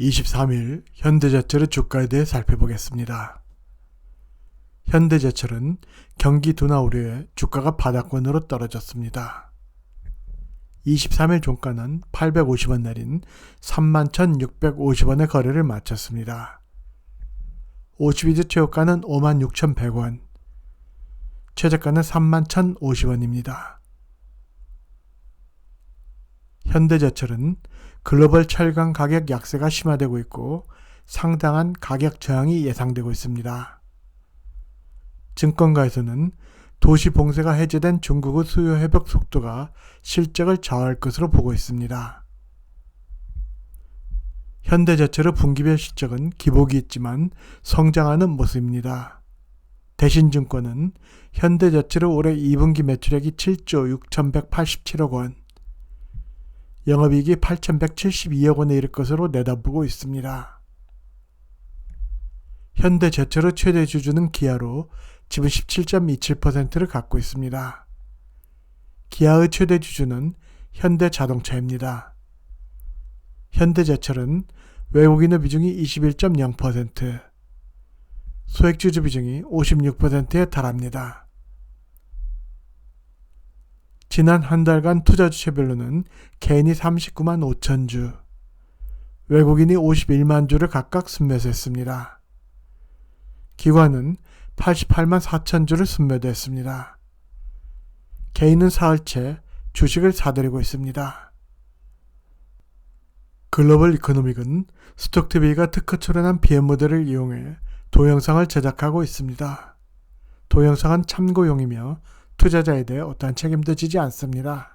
23일 현대제철의 주가에 대해 살펴보겠습니다. 현대제철은 경기 둔화 우려에 주가가 바닥권으로 떨어졌습니다. 23일 종가는 850원 내린 31,650원의 거래를 마쳤습니다. 52주 최고가는 56,100원, 최저가는 31,050원입니다. 현대제철은 글로벌 철강 가격 약세가 심화되고 있고 상당한 가격 저항이 예상되고 있습니다. 증권가에서는 도시 봉쇄가 해제된 중국의 수요 회복 속도가 실적을 좌우할 것으로 보고 있습니다. 현대제철의 분기별 실적은 기복이 있지만 성장하는 모습입니다. 대신증권은 현대제철의 올해 2분기 매출액이 7조 6,187억 원, 영업이익이 8,172억 원에 이를 것으로 내다보고 있습니다. 현대제철의 최대 주주는 기아로 지분 17.27%를 갖고 있습니다. 기아의 최대 주주는 현대자동차입니다. 현대제철은 외국인의 비중이 21.0%, 소액주주 비중이 56%에 달합니다. 지난 한 달간 투자 주체별로는 개인이 39만 5천 주, 외국인이 51만 주를 각각 순매수했습니다. 기관은 88만 4천 주를 순매도했습니다. 개인은 사흘째 주식을 사들이고 있습니다. 글로벌 이코노믹은 스톡TV가 특허 출연한 BM 모델을 이용해 동영상을 제작하고 있습니다. 동영상은 참고용이며 투자자에 대해 어떠한 책임도 지지 않습니다.